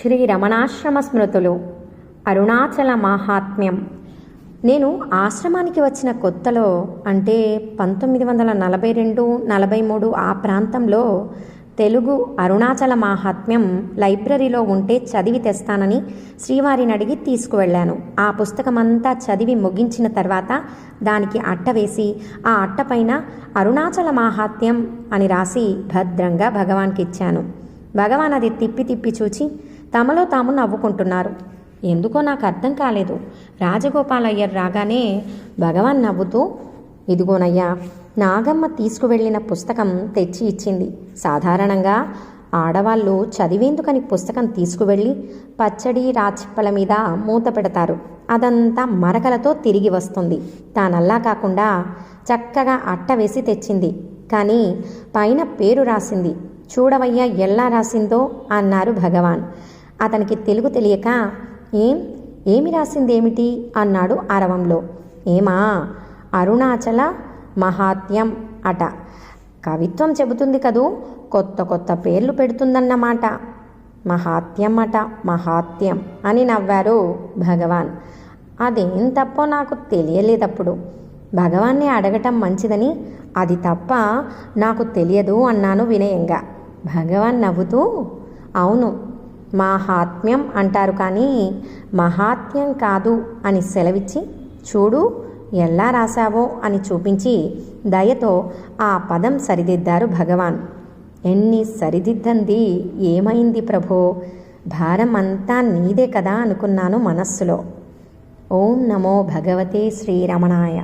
శ్రీ రమణాశ్రమ స్మృతులు. అరుణాచల మాహాత్మ్యం. నేను ఆశ్రమానికి వచ్చిన కొత్తలో అంటే పంతొమ్మిది వందల నలభై రెండు నలభై మూడు ఆ ప్రాంతంలో తెలుగు అరుణాచల మాహాత్మ్యం లైబ్రరీలో ఉంటే చదివి తెస్తానని శ్రీవారిని అడిగి తీసుకువెళ్ళాను. ఆ పుస్తకమంతా చదివి ముగించిన తర్వాత దానికి అట్ట వేసి ఆ అట్టపైన అరుణాచల మాహాత్మ్యం అని రాసి భద్రంగా భగవాన్కి ఇచ్చాను భగవాన్ అది తిప్పి తిప్పి చూచి తమలో తాము నవ్వుకుంటున్నారు. ఎందుకో నాకు అర్థం కాలేదు. రాజగోపాలయ్యర్ రాగానే భగవాన్ నవ్వుతూ ఇదిగోనయ్యా నాగమ్మ తీసుకువెళ్ళిన పుస్తకం తెచ్చి ఇచ్చింది. సాధారణంగా ఆడవాళ్ళు చదివేందుకని పుస్తకం తీసుకువెళ్ళి పచ్చడి రాచిప్పల మీద మూత పెడతారు. అదంతా మరకలతో తిరిగి వస్తుంది. తానల్లా కాకుండా చక్కగా అట్ట వేసి తెచ్చింది. కానీ పైన పేరు రాసింది. చూడవయ్యా ఎలా రాసిందో అన్నారు భగవాన్. అతనికి తెలుగు తెలియక ఏం? ఏమి రాసిందేమిటి? అన్నాడు అరవంలో. ఏమా? అరుణాచల మహాత్యం అట. కవిత్వం చెబుతుంది కదూ? కొత్త కొత్త పేర్లు పెడుతుందన్నమాట. మహాత్యం అట మహాత్యం అని నవ్వారు భగవాన్. అదేం తప్పో నాకు తెలియలేదప్పుడు. భగవాన్ని అడగటం మంచిదని అది తప్ప నాకు తెలియదు అన్నాను వినయంగా. భగవాన్ నవ్వుతూ అవును మాహాత్మ్యం అంటారు కానీ మహాత్మ్యం కాదు అని సెలవిచ్చి చూడు ఎలా రాశావో అని చూపించి దయతో ఆ పదం సరిదిద్దారు భగవాన్. ఎన్ని సరిదిద్దంది ఏమైంది ప్రభో? భారం అంతా నీదే కదా అనుకున్నాను మనస్సులో. ఓం నమో భగవతే శ్రీరమణాయ.